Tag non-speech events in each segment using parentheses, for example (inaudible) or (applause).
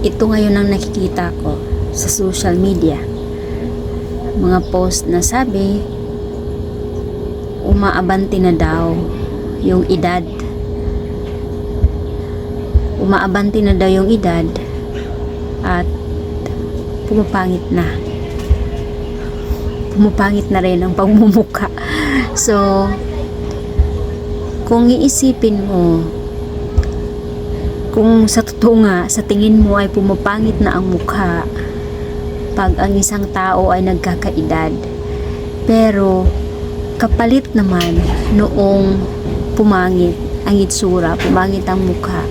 ito ngayon ang nakikita ko sa social media. Mga post na sabi, umaabanti na daw yung edad. Umaabanti na daw yung edad at pumapangit na. Pumapangit na rin ang pagmumuka. (laughs) So, kung iisipin mo, kung sa totoo nga, sa tingin mo ay pumapangit na ang mukha pag ang isang tao ay nagkakaedad. Pero, kapalit naman noong pumangit ang itsura, pumangit ang mukha.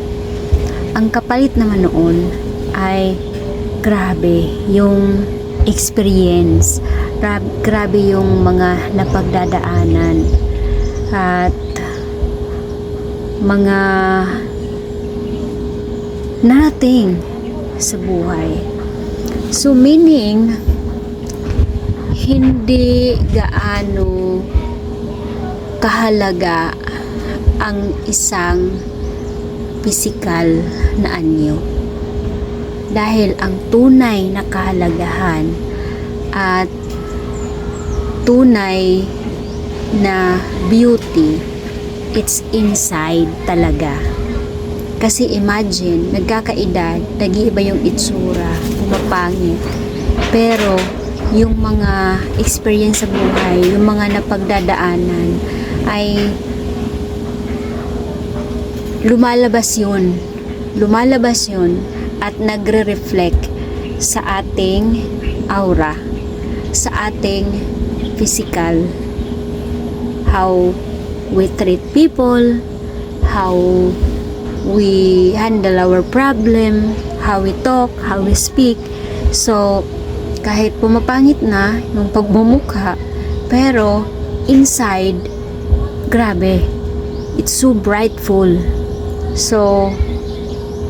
Ang kapalit naman noon ay grabe yung experience, Gra- grabe yung mga napagdadaanan at mga narating sa buhay. So meaning, hindi gaano kahalaga ang isang pisikal na anyo. Dahil ang tunay na kahalagahan at tunay na beauty, it's inside talaga. Kasi imagine, nagkakaedad, nag-iiba yung itsura, pumapangit. Pero, yung mga experience sa buhay, yung mga napagdadaanan, ay lumalabas yun. Lumalabas yun at nagre-reflect sa ating aura, sa ating physical, how we treat people, how we handle our problem, how we talk, how we speak. So, kahit pumapangit na yung pagmumukha, pero inside, grabe, it's so brightful. So,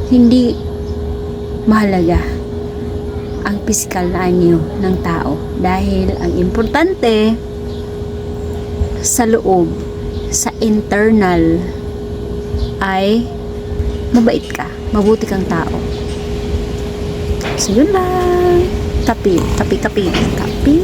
hindi mahalaga ang physical na anyo ng tao dahil ang importante sa loob, sa internal ay mabait ka, mabuti kang tao. So, yun lang. Tapi, tapi, tapi, tapi.